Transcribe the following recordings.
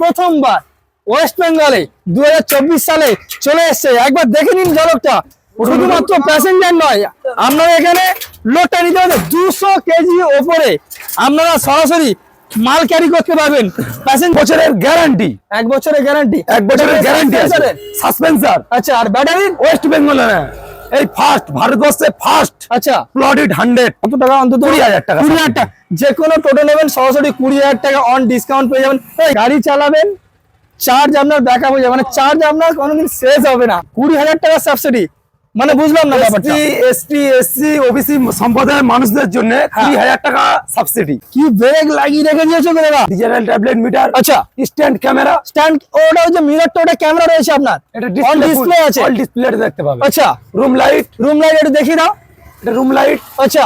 প্রথমবার ওয়েস্ট বেঙ্গলে দু সালে চলে এসছে। একবার দেখে নিন ঝলকটা শুধুমাত্র প্যাসেঞ্জার নয় আপনারা এখানে লোডটা নিতে হবে দুশো কেজি ওপরে আপনারা সরাসরি মাল ক্যারি করতে পারবেন। প্যাসেঞ্জার বছরের গ্যারান্টি এক বছরের গ্যারান্টি এক বছরের গ্যারান্টি সাসপেন্সার আচ্ছা আর ব্যাটারি ওয়েস্ট বেঙ্গলে এই ফার্স্ট ভারতবর্ষে ফার্স্ট আচ্ছা। প্লটেড হান্ড্রেড কত টাকা অন্তত? কুড়ি হাজার টাকা। কুড়ি হাজার টাকা। যে কোনো টোটো নেবেন সরাসরি কুড়ি হাজার টাকা অন ডিসকাউন্ট পেয়ে যাবেন। এই গাড়ি চালাবেন চার্জ আপনার দেখা হয়ে যাবে। মানে চার্জ আপনার কোনোদিন শেষ হবে না। কুড়ি হাজার টাকা সাবসিডি মানে বুঝলাম না ব্যাপারটা। এসটি এসসি ওবিসি সম্প্রদায়ের মানুষদের জন্য কুড়ি হাজার টাকা সাবসিডি। কি ব্রেক লাগিয়ে রেখে দিয়েছ তোমরা? দাদা ডিজিটাল ট্যাবলেট মিটার আচ্ছা। Stand camera. স্ট্যান্ড ওটা হচ্ছে মিররটা ওটা ক্যামেরা রয়েছে আপনার? এটা ডিসপ্লে আছে। অল ডিসপ্লে দেখতে পাবে। আচ্ছা। রুম লাইট রুম লাইট এটা দেখি দাও। এটা রুম লাইট আচ্ছা।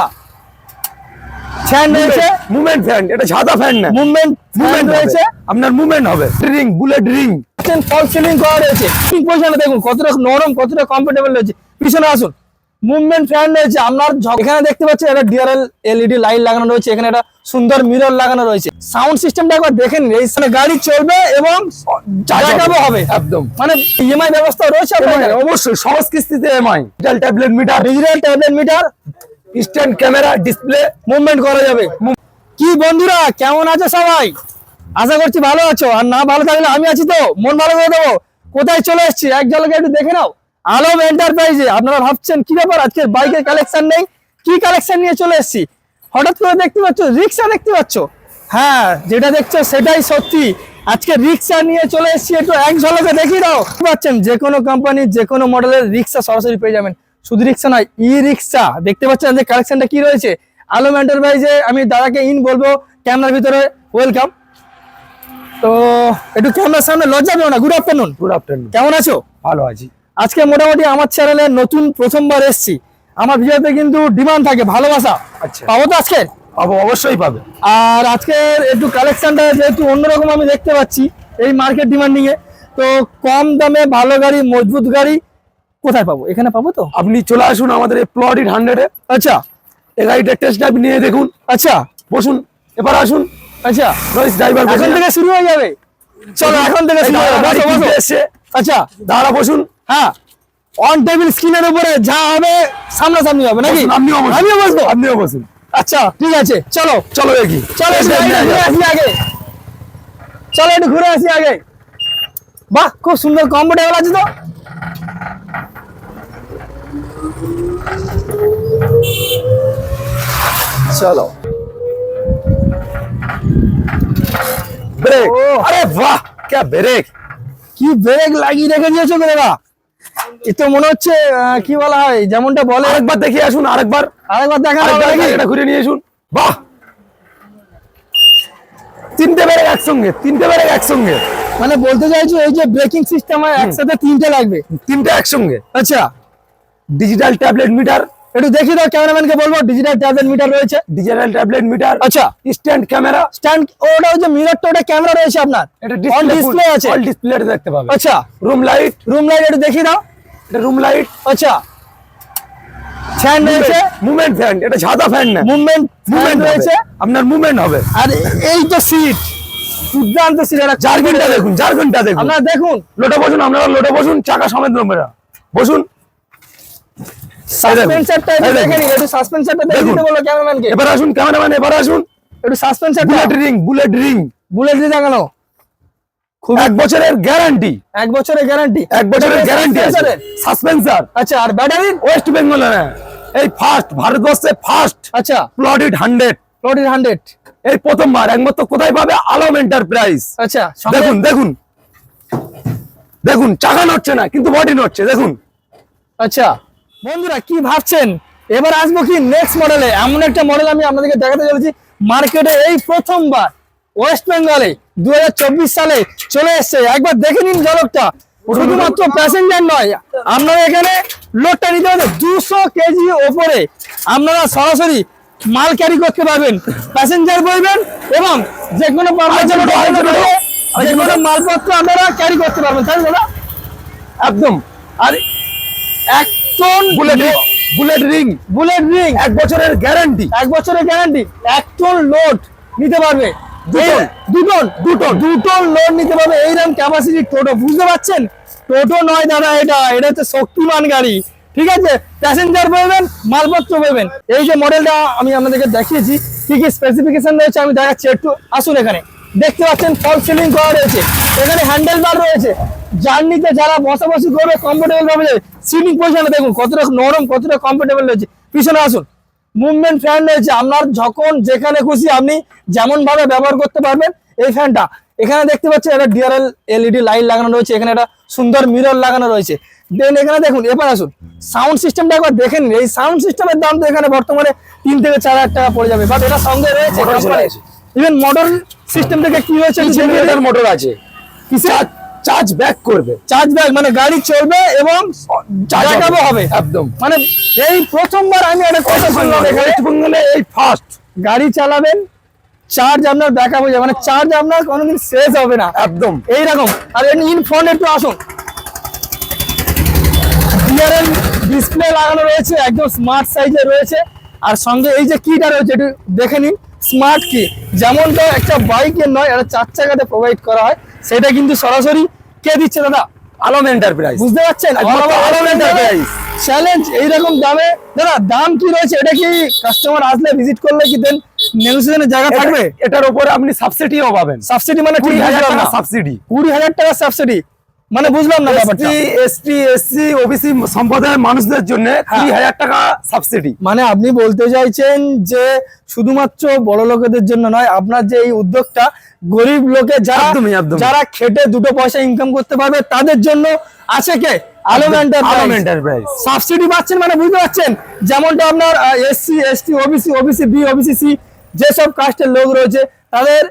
ফ্যান রয়েছে। মুভমেন্ট ফ্যান এটা সাদা ফ্যান না। মুভমেন্ট মুভমেন্ট রয়েছে। আপনার মুভমেন্ট হবে। রিং বুলেট রিং সিলিং করা রয়েছে। ঠিক পজিশনে দেখুন কতটা নরম কতটা কমফোর্টেবল রয়েছে। পিছনে আসুন। মুভমেন্ট ফ্যান রয়েছে। আপনার এখানে দেখতে পাচ্ছেন একটা ডিআরএল এলইডি লাইট লাগানো রয়েছে। এখানে একটা সুন্দর মিরর লাগানো রয়েছে। সাউন্ড সিস্টেমটা একবার দেখেন এই গাড়ি চলবে এবং হবে। একদম। মানে ইএমআই ব্যবস্থা রয়েছে অবশ্যই। সহজ কিস্তিতে EMI. Digital tablet meter digital tablet meter stand camera display movement করা যাবে। কি বন্ধুরা, কেমন আছে সবাই? আশা করছি ভালো আছো। আর না ভালো থাকলে আমি আছি তো। মন ভালো করে দেবো কোথায় চলে এসেছি? এক ঝলকে একটু দেখে নাও। আলম এন্টারপ্রাইজে আপনারা ভাবছেন, কি ব্যাপার? আজকে বাইকের কালেকশন নেই? কি কালেকশন নিয়ে চলে এসেছি? হঠাৎ করে দেখতে পাচ্ছ, রিক্সা দেখতে পাচ্ছ? হ্যাঁ যেটা দেখছ সেটাই সত্যি। আজকে রিক্সা নিয়ে চলে এসেছি। একটু এক ঝলকে দেখিয়ে দাও। পাচ্ছেন, যে কোনো কোম্পানির যে কোনো মডেলের রিক্সা সরাসরি পেয়ে যাবেন। শুধু রিক্সা নয় ই রিক্সা দেখতে পাচ্ছেন যে কালেকশনটা কি রয়েছে? আলম এন্টারপ্রাইজে আমি দাদাকে ইন বলব ক্যামেরার ভিতরে ওয়েলকাম তো একটু ক্যামেরার সামনে লজ্জা পেও না গুড আফটারনুন গুড আফটারনুন কেমন আছো? ভালো আছি। আজকে মোটামুটি আমার চ্যানেলে নতুন প্রথমবার এসেছি। আমার ভিডিওতে কিন্তু ডিমান্ড থাকে ভালোবাসা। আচ্ছা। পাবো তো আজকে? পাবো অবশ্যই পাবে। আর আজকের একটু কালেকশনটা যেহেতু অন্যরকম আমি দেখতে পাচ্ছি এই মার্কেট ডিমান্ডিং এ তো কম দামে ভালো গাড়ি মজবুত গাড়ি কোথায় পাবো? এখানে পাবো তো? আপনি চলে আসুন আমাদের এই প্লটেড হান্ড্রেডে আচ্ছা এই গাড়িটার টেস্ট আপনি নিয়ে দেখুন। আচ্ছা বসুন এবার আসুন। আচ্ছা রয়েস ড্রাইভার এখন থেকে শুরু হয়ে যাবে। চলো এখন থেকে শুরু বসো, বসো। আচ্ছা দাঁড়া বসুন। হ্যাঁ অন টেবিল স্ক্রিনের উপরে যা হবে সামনাসামনি হবে নাকি? আপনিও বসুন। আমিও বসবো। আপনিও বসুন। আচ্ছা ঠিক আছে চলো। চলো দেখি। চলো ঘুরে আসি। আগে। চলো একটু ঘুরে আসি আগে। বাহ খুব সুন্দর কমফোর্টেবল আছে তো। চলো। ব্রেক ও। আরে বাহ কে ব্রেক কি ব্রেক লাগিয়ে রেখে দিয়েছ গো দাদা এ তো মনে হচ্ছে কি বলা হয় যেমনটা বলে আরেকবার দেখে আসুন আরেকবার। আরেকবার দেখা? এটা ঘুরে নিয়ে আসুন। বাহ! তিনটে ব্রেক একসঙ্গে তিনটে ব্রেক একসঙ্গে। মানে বলতে চাইছো এই যে ব্রেকিং সিস্টেম একসাথে তিনটে লাগবে? তিনটে একসঙ্গে। আচ্ছা। ডিজিটাল ট্যাবলেট মিটার একটু দেখি দাও ক্যামেরাম্যানকে বলব ডিজিটাল ট্যাবলেট মিটার রয়েছে। ডিজিটাল ট্যাবলেট মিটার আচ্ছা। স্ট্যান্ড ক্যামেরা স্ট্যান্ড ওটা হচ্ছে মিররটা ওটা ক্যামেরা রয়েছে আপনার। এটা ডিসপ্লে ডিসপ্লে আছে। অল ডিসপ্লে দেখতে পাবে। আচ্ছা। রুম লাইট রুম লাইট একটু দেখি দাও। এটা রুম লাইট আচ্ছা। ফ্যান রয়েছে। মুভমেন্ট ফ্যান এটা সাদা ফ্যান না। মুভমেন্ট মুভমেন্ট রয়েছে। আপনার মুভমেন্ট হবে। আর এই তো সিট দুর্দান্ত সিট এটা জার্গনটা দেখুন জার্গনটা দেখুন। আপনারা দেখুন। লোটা বসুন আপনারা লোটা বসুন চাকা সমেত নম্বরা বসুন। সাসপেন্সারটা একটু দেখুন। সাসপেন্সারটা দেখে দেখুন। দিতে বলো ক্যামেরাম্যানকে এবার আসুন ক্যামেরাম্যান এবার আসুন। একটু সাসপেন্সারটা bullet ring bullet ring bullet খুব এক বছরের গ্যারান্টি এক বছরের গ্যারান্টি এক বছরের গ্যারান্টি আছে। সাসপেন্সার আচ্ছা আর ব্যাটারির ওয়েস্ট বেঙ্গলে না। এই ফার্স্ট ভারতবর্ষে ফার্স্ট আচ্ছা। প্লটেড হান্ড্রেড হান্ড্রেড এই প্রথমবার একমাত্র কোথায় পাবে? আলম এন্টারপ্রাইজ আচ্ছা দেখুন দেখুন। দেখুন চাকা নড়ছে না কিন্তু বডি নড়ছে দেখুন। আচ্ছা। বন্ধুরা কি ভাবছেন? এবার আসব কি নেক্সট মডেলে এমন একটা মডেল আমি আপনাদেরকে দেখাতে চলেছি মার্কেটে এই প্রথমবার ওয়েস্ট বেঙ্গলে দু হাজার চব্বিশ সালে চলে এসছে। একবার দেখে নিন ঝলকটা। শুধুমাত্র প্যাসেঞ্জার নয় আপনারা এখানে লোডটা নিতে হবে। দুশো কেজি ওপরে আপনারা সরাসরি মাল ক্যারি করতে পারবেন। প্যাসেঞ্জার বলবেন এবং যে কোনো যে মালপত্র আপনারা ক্যারি করতে পারবেন। তাই দাদা একদম। আর এক ton bullet bullet ring bullet ring এক বছরের গ্যারান্টি এক বছরের গ্যারান্টি এক টন লোড নিতে পারবে। দুটো। দুটো দুটো দুটো লোড নিতে পারবে। এইরকম ক্যাপাসিটি টোটো বুঝতে পারছেন? টোটো নয় দাদা এটা। এটা হচ্ছে শক্তিমান গাড়ি। ঠিক আছে? প্যাসেঞ্জার পাবেন মালপত্র পাবেন। এই যে মডেলটা আমি আপনাদেরকে দেখিয়েছি কি কি স্পেসিফিকেশন রয়েছে আমি দেখাচ্ছি। একটু আসুন এখানে। দেখতে পাচ্ছেন ফল সিলিং করা রয়েছে। এখানে হ্যান্ডেল বার রয়েছে। জার্নিতে যারা বসাবসি করবে কমফোর্টেবল ভাবে সিটিং পজিশনে দেখুন কতটা নরম কতটা কমফোর্টেবল রয়েছে। পিছনে আসুন। মুভমেন্ট ফ্যান রয়েছে। আপনার যখন যেখানে খুশি আপনি যেমন ভাবে ব্যবহার করতে পারবেন এই ফ্যানটা এখানে দেখতে পাচ্ছেন একটা ডিআরএল এলইডি লাইট লাগানো রয়েছে। এখানে একটা সুন্দর মিরর লাগানো রয়েছে। দেন এখানে দেখুন এবার আসুন। সাউন্ড সিস্টেমটা একবার দেখেন এই সাউন্ড সিস্টেমের দাম তো এখানে বর্তমানে তিন থেকে চার হাজার টাকা পড়ে যাবে। বাট এটা সঙ্গে রয়েছে। ইভেন মডার্ন সিস্টেম থেকে কি হয়েছে মোটর আছে। চার্জ ব্যাক করবে। চার্জ ব্যাক মানে গাড়ি চলবে এবং Charge হবে। একদম। মানে এই প্রথমবার আমি একটা কথা শুনলাম বেঙ্গলে এই ফার্স্ট গাড়ি চালাবেন চার্জ আপনার ব্যাকআপ হয়ে যাবে। মানে চার্জ আপনার কোনোদিন শেষ হবে না। একদম। এইরকম। আর ইন ফ্রন্ট একটু আসুন। ডিআরএল ডিসপ্লে লাগানো রয়েছে একদম স্মার্ট সাইজে রয়েছে। আর সঙ্গে এই যে কিটা রয়েছে একটু দেখে নিন। স্মার্ট কি যেমনটা একটা বাইকের নয় এটা চার চাকাতে প্রোভাইড করা হয়। সেটা কিন্তু সরাসরি কে দিচ্ছে দাদা? আলম এন্টারপ্রাইজ বুঝতে পারছেন? আলম এন্টারপ্রাইজ চ্যালেঞ্জ এইরকম দামে। দাদা দাম কি রয়েছে? এটা কি কাস্টমার আসলে ভিজিট করলে কি দেন? নেগোসিয়েশনের জায়গা থাকবে? এটার উপরে আপনি সাবসিডিও পাবেন। সাবসিডি মানে কুড়ি হাজার টাকা সাবসিডি কুড়ি হাজার টাকা সাবসিডি মানে বুঝলাম না ব্যাপারটা। এসটি এসটি এসসি ওবিসি সম্প্রদায়ের মানুষদের জন্য কুড়ি হাজার টাকা সাবসিডি। মানে আপনি বলতে চাইছেন যে শুধুমাত্র বড় লোকেদের জন্য নয় আপনার যে এই উদ্যোগটা গরিব লোকে যারা। যারা খেটে দুটো পয়সা ইনকাম করতে পারবে তাদের জন্য আছে কে? আলম এন্টারপ্রাইজ সাবসিডি পাচ্ছেন মানে বুঝতে পারছেন? যেমনটা আপনার SC ST OBC OBC B OBC C যেসব কাস্টের লোক রয়েছে তাদের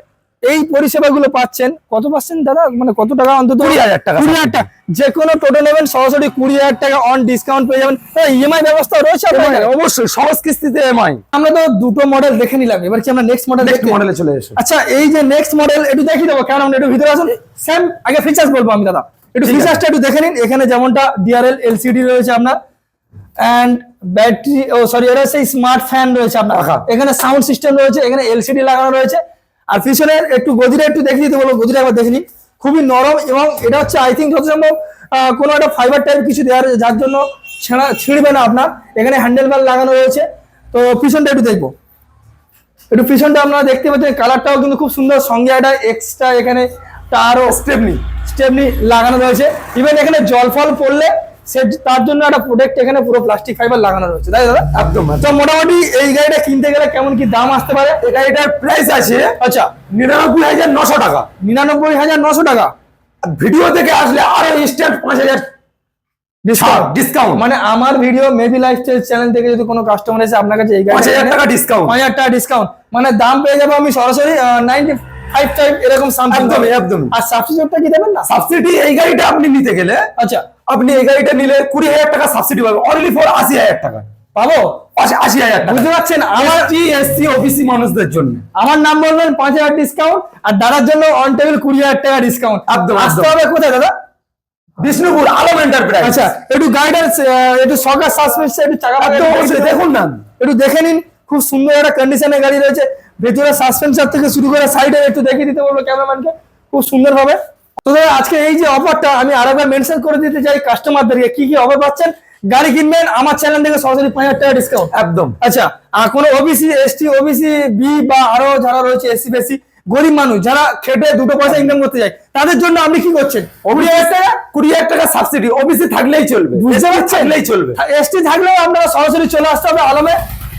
এই পরিষেবাগুলো পাচ্ছেন কত পাচ্ছেন দাদা? মানে কত টাকা অন্তত? কুড়ি হাজার টাকা। কুড়ি হাজার টাকা। যে কোনো টোটো নেবেন সরাসরি কুড়ি হাজার টাকা অন ডিসকাউন্ট পেয়ে যাবেন। ইএমআই ব্যবস্থা রয়েছে এখানে? অবশ্যই সহজ কিস্তিতে এমআই আমরা তো দুটো মডেল দেখে নিলাম এবার কি আমরা নেক্সট মডেল নেক্সট মডেলে চলে এসো। আচ্ছা এই যে নেক্সট মডেল একটু দেখিয়ে দেবো কেন আমরা একটু ভিতরে আসুন। সেম আগে ফিচার্স বলব আমি দাদা। একটু ফিচার্সটা একটু দেখে নিন। এখানে যেমনটা ডিআরএল এলসিডি রয়েছে আপনার। অ্যান্ড ব্যাটারি ও সরি এটা সেই স্মার্ট ফ্যান রয়েছে আপনার। এখানে সাউন্ড সিস্টেম রয়েছে এখানে এলসিডি লাগানো রয়েছে। আর পিছনে একটু গদিটা একটু দেখে দিতে বলব গদিটা একবার দেখে নিন খুবই নরম এবং এটা হচ্ছে আই থিঙ্ক যত সম্ভব কোনো একটা ফাইবার টাইপ কিছু দেওয়া রয়েছে যার জন্য ছেঁড়া ছিঁড়বে না আপনার। এখানে হ্যান্ডেল বার লাগানো রয়েছে। তো পিছনটা একটু দেখব। একটু পিছনটা আপনারা দেখতে পাচ্ছেন কালারটাও কিন্তু খুব সুন্দর সঙ্গে একটা এক্সট্রা এখানে তারও স্টেপনি স্টেপনি লাগানো রয়েছে। ইভেন এখানে জল ফল পড়লে সে তার জন্য একটা প্রোডাক্ট এখানে পুরো প্লাস্টিক ফাইবার লাগানো রয়েছে। তাই দাদা? একদম তো মোটামুটি এই গাড়িটা কিনতে গেলে কেমন কি দাম আসতে পারে? এই গাড়িটার প্রাইস আছে আচ্ছা। নিরানব্বই হাজার নশো টাকা। নিরানব্বই হাজার নশো টাকা? ভিডিও থেকে আসলে আরও ইনস্ট্যান্ট পাঁচ হাজার ডিসকাউন্ট ডিসকাউন্ট মানে আমার ভিডিও মেবি লাইফস্টাইল চ্যানেল থেকে যদি কোনো কাস্টমার এসে আপনার কাছে এই গাড়ি টাকা ডিসকাউন্ট পাঁচ হাজার টাকা ডিসকাউন্ট মানে দাম পেয়ে যাব আমি সরাসরি নাইনটি ফাইভ টাইপ এরকম সামথিং একদমই, একদমই। আর সাবসিডিটা কি দেবেন না? সাবসিডি এই গাড়িটা আপনি নিতে গেলে আচ্ছা। আপনি এই গাড়িটা নিলে কুড়ি হাজার টাকা সাবসিডি পাবেন। অনলি ফর আশি হাজার টাকা। পাবো? আশি আশি হাজার বুঝতে পারছেন? আমার এসসি ওবিসি মানুষদের জন্য। আমার নাম বলবেন পাঁচ হাজার ডিসকাউন্ট আর দাদার জন্য অন টেবিল কুড়ি হাজার টাকা ডিসকাউন্ট একদম, আসতে। হবে কোথায় দাদা? বিষ্ণুপুর আলম এন্টারপ্রাইজ আচ্ছা একটু গাইডেন্স একটু সরকার সাসপেন্স একটু চাকা দেখুন না। একটু দেখে নিন। খুব সুন্দর একটা কন্ডিশনের গাড়ি রয়েছে। ভেতরে সাসপেন্সার থেকে শুরু করে সাইডে একটু দেখিয়ে দিতে বলব ক্যামেরাম্যানকে খুব সুন্দর ভাবে তো দাদা, আজকে এই যে অফারটা আমি আরেকবার মেনশন করে দিতে চাই কাস্টমারদেরকে কি কি অফার পাচ্ছেন? গাড়ি কিনবেন আমার চ্যানেল থেকে সরাসরি পাঁচ হাজার টাকা ডিসকাউন্ট একদম। আচ্ছা আর কোনো ওবিসি এসটি ওবিসি বি বা আরও যারা রয়েছে এসসি বেসি গরিব মানুষ যারা খেটে দুটো পয়সা ইনকাম করতে যায় তাদের জন্য আপনি কি করছেন? কুড়ি হাজার টাকা? কুড়ি হাজার টাকা সাবসিডি ওবিসি থাকলেই চলবে। থাকলেই চলবে। এসটি থাকলেও আপনারা সরাসরি চলে আসতে হবে আলমে।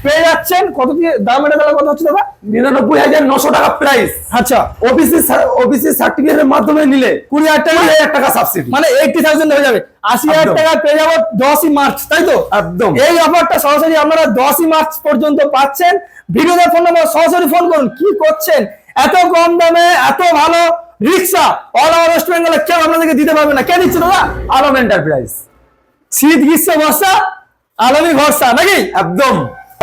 পেয়ে যাচ্ছেন কত দিয়ে দাম এটা তাহলে কত হচ্ছে দাদা? নিরানব্বই হাজার নশো টাকা প্রাইস আচ্ছা। ওবিসি ওবিসি সার্টিফিকেটের মাধ্যমে নিলে কুড়ি হাজার টাকা। হাজার টাকা সাবসিডি মানে এইটটি থাউজেন্ড হয়ে যাবে। আশি হাজার। টাকা পেয়ে যাব দশই মার্চ তাই তো? একদম। এই অফারটা সরাসরি আপনারা দশই মার্চ পর্যন্ত পাচ্ছেন। ভিডিওতে ফোন নাম্বার সরাসরি ফোন করুন কি করছেন? এত কম দামে এত ভালো রিক্সা অল ওভার ওয়েস্ট বেঙ্গলে কেউ আপনাদেরকে দিতে পারবে না। কে দিচ্ছে দাদা? আলম এন্টারপ্রাইজ শীত গ্রীষ্ম বর্ষা আলমী ভরসা নাকি? একদম।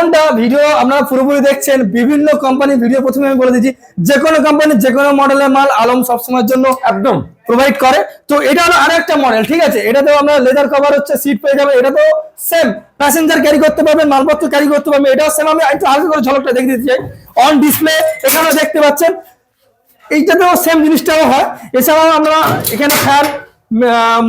কোনটা ভিডিও আপনারা পুরোপুরি দেখছেন। বিভিন্ন কোম্পানির ভিডিও প্রথমে আমি বলে দিচ্ছি যে কোনো কোম্পানির যে কোনো মডেলের মাল আলম সবসময়ের জন্য একদম। প্রোভাইড করে। তো এটা হলো আরেকটা মডেল ঠিক আছে? এটাতেও আমরা লেদার কভার হচ্ছে সিট পেয়ে যাবে এটা তো সেম প্যাসেঞ্জার ক্যারি করতে পারবেন মালপত্র ক্যারি করতে পারবেন। এটাও সেম আমি একটু আগে করে ঝলকটা দেখে দিতে চাই। অন ডিসপ্লে এখানেও দেখতে পাচ্ছেন। এইটাতেও সেম জিনিসটাও হয়। এছাড়াও আমরা এখানে ফ্যান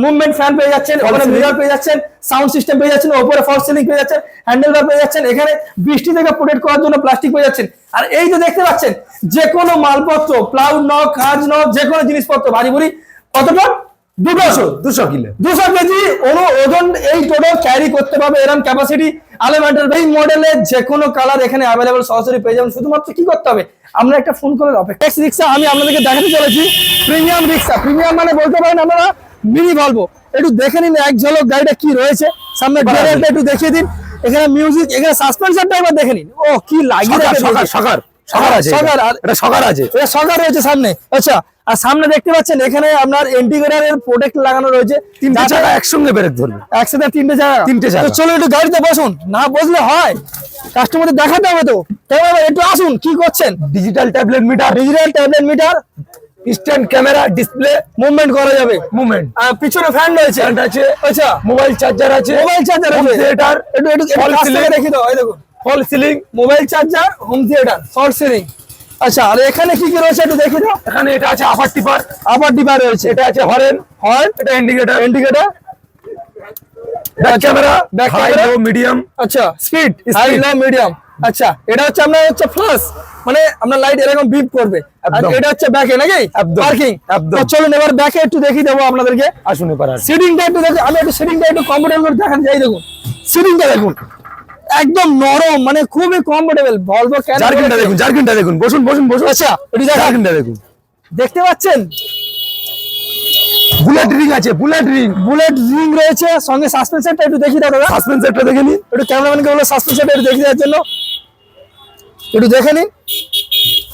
মুভমেন্ট ফ্যান পেয়ে যাচ্ছেন ওখানে। মিরর পেয়ে যাচ্ছেন সাউন্ড সিস্টেম পেয়ে যাচ্ছেন ওপরে ফল সিলিং পেয়ে যাচ্ছেন হ্যান্ডেল বার পেয়ে যাচ্ছেন এখানে বৃষ্টি থেকে প্রোটেক্ট করার জন্য প্লাস্টিক পেয়ে যাচ্ছেন। আর এই যে দেখতে পাচ্ছেন যে কোনো মালপত্র প্লাউড ন কাজ ন যে কোনো জিনিসপত্র ভারী ভুরি কতটা? দুটো দুশো কিলো। দুশো কেজি অনু ওজন এই টোটো ক্যারি করতে পারবে এরকম ক্যাপাসিটি আলেভেন্টার এই মডেলের যে কোনো কালার এখানে অ্যাভেলেবল সরাসরি পেয়ে যাবেন। শুধুমাত্র কি করতে হবে? আমরা একটা ফোন করে অপেক্ষা রিক্সা আমি আপনাদেরকে দেখাতে চলেছি। প্রিমিয়াম রিক্সা প্রিমিয়াম মানে বলতে পারেন আপনারা মিনি ভলভো একটু দেখে নিন এক ঝলক গাড়িটা কি রয়েছে। সামনে ডিরেলটা একটু দেখিয়ে দিন। এখানে মিউজিক এখানে সাসপেনশনটা একবার দেখে নিন। ও কি লাগিয়ে সকার সকার সকার। সকার আছে সকার এটা। সকার আছে। এটা সরকার রয়েছে সামনে। আচ্ছা আর সামনে দেখতে পাচ্ছেন এখানে আপনার ইন্টিগ্রেটারের প্রোটেক্ট লাগানো রয়েছে। তিনটে চাকা একসঙ্গে ব্রেক ধরবে। একসাথে তিনটে তিনটে। চলো একটু গাড়িতে বসুন। না বসলে হয়। কাস্টমারদের দেখাতে হবে তো। একটু আসুন কি করছেন? Digital tablet meter digital tablet meter stand camera display movement করা যাবে। মুভমেন্ট পিছনে ফ্যান রয়েছে। ফ্যান আছে। আচ্ছা। মোবাইল চার্জার আছে। মোবাইল চার্জার আছে। থিয়েটার একটু একটু থেকে ceiling। দেখি দাও এই দেখুন। Fall ceiling mobile charger home theatre fall ceiling আচ্ছা আর এখানে কি কি রয়েছে একটু দেখি দাও। এখানে এটা আছে আপার টিপার আবার ডিবার রয়েছে। এটা আছে হরেন হয় এটা indicator indicator back camera camera। Low medium আচ্ছা স্পিড হাই লো মিডিয়াম আচ্ছা এটা হচ্ছে আপনার হচ্ছে ফ্লাশ মানে আপনার লাইট এরকম বিপ করবে। এটা হচ্ছে ব্যাকে নাকি। পার্কিং চলুন এবার ব্যাকে একটু দেখিয়ে দেবো আপনাদেরকে। আসুন এবার। সিটিংটা একটু দেখুন আমি একটু সিটিংটা একটু কমফোর্টেবল করে দেখান যাই দেখুন। সিটিংটা দেখুন। একদম নরম মানে খুবই কমফোর্টেবল ভলভো কেন জার্কিনটা দেখুন জার্কিনটা দেখুন। বসুন বসুন বসুন। আচ্ছা জার্কিনটা দেখুন। দেখতে পাচ্ছেন? বুলেট রিং আছে বুলেট রিং বুলেট রিং রয়েছে সঙ্গে সাসপেন্সারটা একটু দেখিয়ে দাও দাদা। সাসপেন্সারটা দেখে নিন। একটু ক্যামেরাম্যানকে বলো সাসপেন্সারটা একটু দেখে দেওয়ার জন্য। একটু দেখে নিন।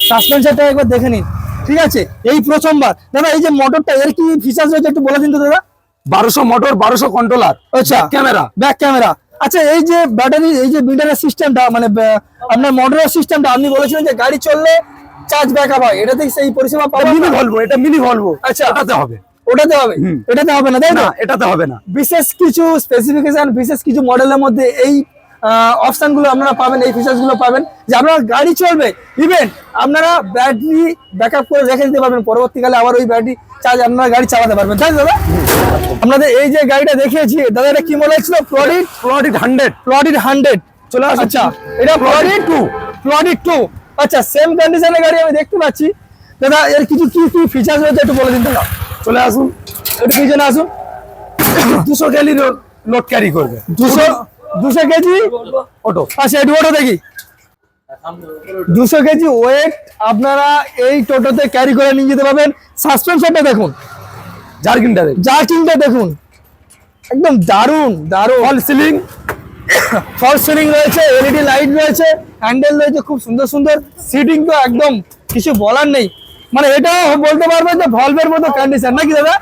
সাসপেন্সারটা একবার দেখে নিন। ঠিক আছে এই প্রথমবার। দাদা এই যে মোটরটা এর কি ফিচার্স রয়েছে একটু বলে দিন তো দাদা। বারোশো মোটর বারোশো কন্ট্রোলার আচ্ছা। ক্যামেরা ব্যাক ক্যামেরা আচ্ছা এই যে ব্যাটারি এই যে মিটারের সিস্টেমটা মানে আপনার মোটরের সিস্টেমটা আপনি বলেছিলেন যে গাড়ি চললে চার্জ ব্যাকআপ হয়। এটা থেকে সেই পরিষেবা পাবো মিনি? ভলভো এটা মিনি ভলভো আচ্ছা। ওটাতে হবে। ওটাতে হবে। এটাতে হবে না তাই না এটাতে হবে না। বিশেষ কিছু স্পেসিফিকেশন বিশেষ কিছু মডেলের মধ্যে এই অপশনগুলো আপনারা পাবেন এই ফিচার্সগুলো পাবেন যে আপনার গাড়ি চলবে। ইভেন আপনারা ব্যাটারি ব্যাকআপ করে রেখে দিতে পারবেন পরবর্তীকালে আবার ওই ব্যাটারি চার্জ আপনারা গাড়ি চালাতে পারবেন। তাই দাদা? আপনাদের এই যে গাড়িটা দেখিয়েছি দাদা এটা কি মনে হচ্ছিল প্লডিট প্রোডিট হান্ড্রেড প্লডিট হান্ড্রেড চলে আসুন। আচ্ছা এটা প্লডিট টু প্লডিট টু আচ্ছা সেম কন্ডিশনের গাড়ি আমি দেখতে পাচ্ছি। দাদা এর কিছু কি কি ফিচার্স রয়েছে একটু বলে দিন দাদা। চলে আসুন। একটু পিছনে আসুন? দুশো ক্যালি লোড ক্যারি করবে। দুশো দুশো কেজি? অটো আচ্ছা একটু ওটা দেখি। দুশো কেজি ওয়েট আপনারা এই টোটোতে ক্যারি করে নিয়ে যেতে পারবেন। সাসপেনশনটা দেখুন। জার্কিনটা দেখুন। জার্কিংটা দেখুন। একদম দারুণ দারুণ। ফল সিলিং ফল সিলিং রয়েছে এলইডি লাইট রয়েছে হ্যান্ডেল রয়েছে খুব সুন্দর সুন্দর। সিটিং তো একদম কিছু বলার নেই। মানে এটাও বলতে পারবেন যে ভলভের মতো কন্ডিশন নাকি দাদা?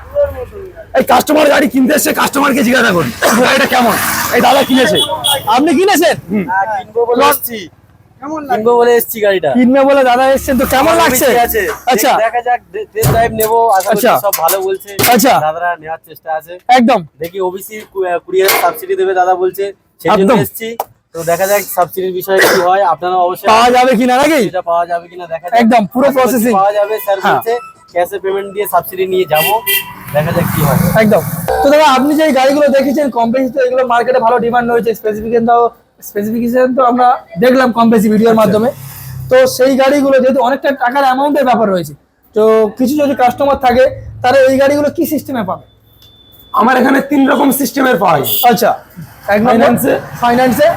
এই কাস্টমার গাড়ি কিনতে এসছে কাস্টমারকে জিজ্ঞাসা করুন গাড়িটা কেমন? এই দাদা কিনেছে। আপনি কিনেছেন? হ্যাঁ, কিনবো বলে এসছি। কিনবো বলে এসছি গাড়িটা। কিনবে বলে দাদা এসছেন তো কেমন লাগছে? আচ্ছা। দেখ- দেখা যাক টেস্ট ড্রাইভ নেব আচ্ছা। সব ভালো বলছে। আচ্ছা। দাদারা নেওয়ার চেষ্টা আছে। একদম। দেখি ওবিসি কুড়ি হাজার সাবসিডি দেবে দাদা বলছে। সেই জন্য এসছি। তো দেখা যাক সাবসিডির বিষয়ে কি হয়। আপনারা অবশ্যই পাওয়া যাবে কিনা নাকি? এটা পাওয়া যাবে কিনা দেখা যাক। একদম, পুরো processing। পাওয়া যাবে স্যার। বলছে ক্যাশে পেমেন্ট দিয়ে সাবসিডি নিয়ে যাব। দেখা যাক কি হয়। একদম। তো দাদা আপনি যে গাড়িগুলো দেখেছেন কম বেশি তো এগুলো মার্কেটে ভালো ডিমান্ড রয়েছে। স্পেসিফিকেশন তো স্পেসিফিকেশন তো আমরা দেখলাম কম বেশি ভিডিওর মাধ্যমে। তো সেই গাড়িগুলো যেহেতু অনেকটা টাকার অ্যামাউন্টের ব্যাপার রয়েছে তো কিছু যদি কাস্টমার থাকে তারা এই গাড়িগুলো কি সিস্টেমে পাবে? আমার এখানে তিন রকম সিস্টেমের পাই আচ্ছা। এক Finance ফাইন্যান্সে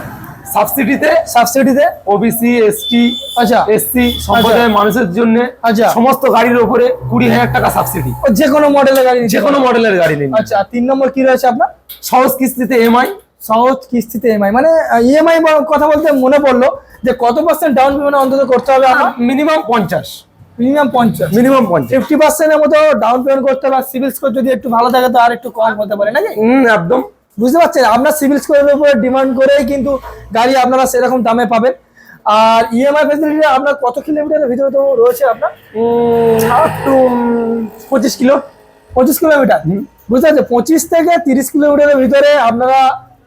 সাবসিডিতে সাবসিডিতে? ওবিসি এসটি আচ্ছা। এসসি সম্প্রদায়ের মানুষের জন্য আচ্ছা। সমস্ত গাড়ির উপরে কুড়ি হাজার টাকা সাবসিডি। ও যে কোনো মডেলের গাড়ি যে কোনো মডেলের গাড়ি নিন। আচ্ছা তিন নম্বর কি রয়েছে আপনার? সহজ কিস্তিতে এমআই সহজ কিস্তিতে ইএমআই মানে ইএমআই কথা বলতে মনে পড়ল যে কত পার্সেন্ট ডাউন পেমেন্ট অন্তত করতে হবে আমার? মিনিমাম পঞ্চাশ। মিনিমাম পঞ্চাশ। মিনিমাম পঞ্চাশ। ফিফটি পার্সেন্টের মতো ডাউন পেমেন্ট করতে হবে। সিভিল স্কোর যদি একটু ভালো থাকে তো আর একটু কম হতে পারে নাকি? একদম। বুঝতে পারছেন? আপনার সিভিল স্কোরের উপরে ডিমান্ড করেই কিন্তু গাড়ি আপনারা সেরকম দামে পাবেন। আর ইএমআই ফেসিলিটি আপনার কত কিলোমিটারের ভিতরে তো রয়েছে আপনার? পঁচিশ কিলো। পঁচিশ কিলোমিটার? বুঝতে পারছেন? পঁচিশ থেকে তিরিশ কিলোমিটারের ভিতরে আপনারা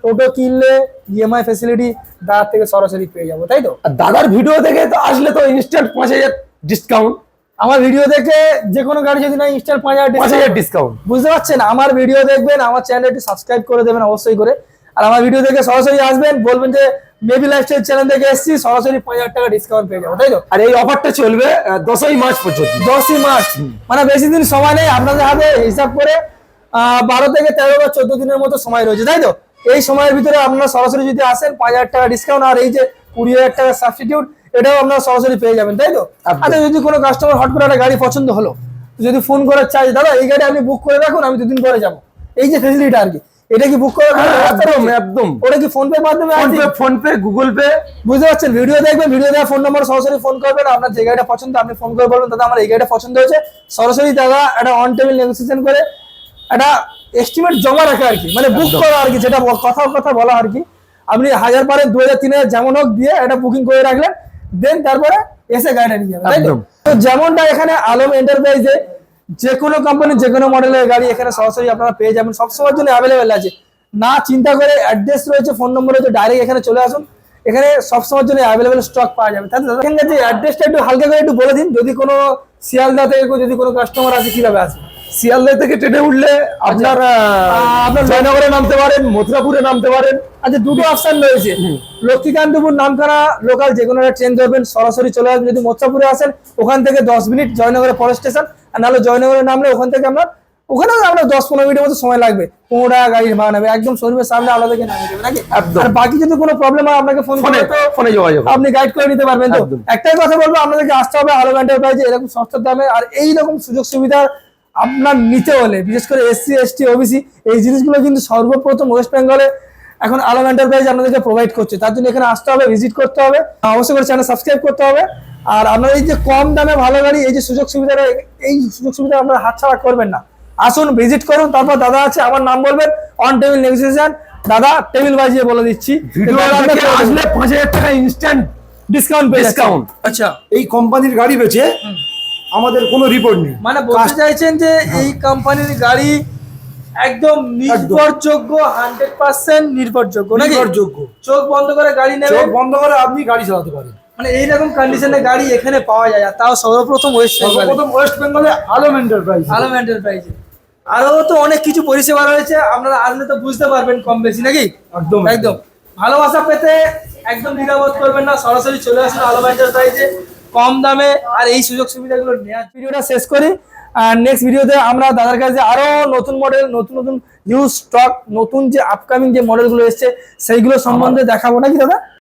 টোটো কিনলে ইএমআই ফেসিলিটি দাদার থেকে সরাসরি পেয়ে যাব তাই তো? আর দাদার ভিডিও থেকে তো আসলে তো ইনস্ট্যান্ট পাঁচ হাজার ডিসকাউন্ট আমার ভিডিও দেখে যে কোনো গাড়ি যদি না ইনস্টল পাঁচ হাজার ডিসকাউন্ট বুঝতে পারছেন? আমার ভিডিও দেখবেন আমার চ্যানেলটি সাবস্ক্রাইব করে দেবেন অবশ্যই করে। আর আমার ভিডিও দেখে সরাসরি আসবেন বলবেন যে মেবি লাইফস্টাইল চ্যানেল থেকে এসেছি সরাসরি পাঁচ হাজার টাকা ডিসকাউন্ট পেয়ে যাব তাই তো? আর এই অফারটা চলবে দশই মার্চ পর্যন্ত। দশই মার্চ। মানে বেশি দিন সময় নেই আপনাদের হাতে হিসাব করে বারো থেকে তেরো বা চোদ্দ দিনের মতো সময় রয়েছে তাই তো? এই সময়ের ভিতরে আপনারা সরাসরি যদি আসেন পাঁচ হাজার টাকা ডিসকাউন্ট আর এই যে কুড়ি হাজার টাকা সাবস্টিটিউট এটাও আপনারা সরাসরি পেয়ে যাবেন তাই তো। আচ্ছা যদি কোনো কাস্টমার হট করে একটা গাড়ি পছন্দ হলো যদি ফোন করে চাই দাদা এই গাড়ি আপনি বুক করে রাখুন আমি দুদিন পরে যাব। এই যে ফেসিলিটি আর কি এটা কি বুক করে একদম রয়েছে? একদম। ওটা কি ফোন পে মাধ্যমে PhonePe PhonePe Google Pay বুঝতে পারছেন? ভিডিও দেখবেন ভিডিও দেওয়া ফোন নম্বর সরাসরি ফোন করবেন। আপনার যে গাড়িটা পছন্দ আপনি ফোন করে বলবেন দাদা আমার এই গাড়িটা পছন্দ হয়েছে। সরাসরি দাদা একটা অন টেবিল নেগোসিয়েশন করে একটা এস্টিমেট জমা রাখে আর কি মানে বুক করা আর কি যেটা কথা কথা বলা আর কি। আপনি হাজার পারে দু হাজার তিন হাজার যেমন হোক দিয়ে একটা বুকিং করে রাখলেন। দেন তারপরে এসে গাড়িটা নিয়ে তাই তো? যেমনটা এখানে আলম এন্টারপ্রাইজে যে কোনো কোম্পানির যে কোনো মডেলের গাড়ি এখানে সরাসরি আপনারা পেয়ে যাবেন। সবসময়ের জন্য অ্যাভেলেবেল আছে। না চিন্তা করে অ্যাড্রেস রয়েছে ফোন নম্বর রয়েছে ডাইরেক্ট এখানে চলে আসুন। এখানে সবসময়ের জন্য অ্যাভেলেবেল স্টক পাওয়া যাবে। তাহলে এখানে যে অ্যাড্রেসটা একটু হালকা করে একটু বলে দিন। যদি কোনো শিয়ালদা থেকে যদি কোনো কাস্টমার আছে কীভাবে আসবে? শিয়ালদা থেকে ট্রেনে উঠলে আপনার আপনার জয়নগরে নামতে পারেন মথুরাপুরে নামতে পারেন। আচ্ছা দুটো অপশন রয়েছে। লক্ষ্মীকান্তপুর নামখানা লোকাল যে কোনো একটা ট্রেন ধরবেন সরাসরি চলে আসবেন। যদি মোচ্চাপুরে আসেন ওখান থেকে দশ মিনিট জয়নগরে ফরেস্ট স্টেশন আর নাহলে জয়নগরে নামলে ওখান থেকে আমরা ওখানেও আপনার দশ পনেরো মিনিটের মতো সময় লাগবে। পনেরো টাকা গাড়ি ভাড়া নেবে। একদম শোরুমের সামনে আপনাদেরকে নামিয়ে দেবে। নাকি। আর বাকি যদি কোনো প্রবলেম হয় আপনাকে ফোন করে ফোনে যোগাযোগ আপনি গাইড করে নিতে পারবেন। তো একটাই কথা বলব আপনাদেরকে আসতে হবে আলো এন্টারপ্রাইজে এরকম সস্তার দামে। আর এই রকম সুযোগ সুবিধা আপনার নিতে হলে বিশেষ করে এসসি এসটি ওবিসি এই জিনিসগুলো কিন্তু সর্বপ্রথম ওয়েস্ট বেঙ্গলে এখন আলম এন্টারপ্রাইজ আপনাদেরকে প্রোভাইড করছে। তার জন্য এখানে আসতে হবে ভিজিট করতে হবে অবশ্যই করে চ্যানেল সাবস্ক্রাইব করতে হবে। আর আপনার এই যে কম দামে ভালো গাড়ি এই যে সুযোগ সুবিধাটা এই সুযোগ সুবিধা আপনারা হাতছাড়া করবেন না। আসুন ভিজিট করুন তারপর দাদা আছে আমার নাম বলবেন অন টেবিল নেগোসিয়েশন দাদা টেবিল বাজিয়ে বলে দিচ্ছি। আসলে পাঁচ হাজার টাকা ইনস্ট্যান্ট ডিসকাউন্ট ডিসকাউন্ট আচ্ছা এই কোম্পানির গাড়ি বেচে আমাদের কোনো রিপোর্ট নেই। মানে বলতে চাইছেন যে এই কোম্পানির গাড়ি একদম নির্ভরযোগ্য হান্ড্রেড পার্সেন্ট নির্ভরযোগ্য নির্ভরযোগ্য। চোখ বন্ধ করে গাড়ি নেবে চোখ বন্ধ করে আপনি গাড়ি চালাতে পারেন। মানে এইরকম কন্ডিশনে গাড়ি এখানে পাওয়া যায় আর তাও সর্বপ্রথম ওয়েস্ট বেঙ্গলে সর্বপ্রথম ওয়েস্ট বেঙ্গলে আলম এন্টারপ্রাইজ আলম এন্টারপ্রাইজে আরও তো অনেক কিছু পরিষেবা রয়েছে আপনারা আসলে তো বুঝতে পারবেন কম বেশি নাকি? একদম একদম। ভালোবাসা পেতে একদম দ্বিধাবোধ করবেন না সরাসরি চলে আসুন আলম এন্টারপ্রাইজে কম দামে আর এই সুযোগ সুবিধাগুলো নেওয়ার ভিডিওটা শেষ করি। আর নেক্সট ভিডিওতে আমরা দাদার কাছে আরও নতুন মডেল নতুন নতুন নিউ স্টক নতুন যে আপকামিং যে মডেলগুলো এসছে সেইগুলো সম্বন্ধে দেখাবো। নাকি দাদা?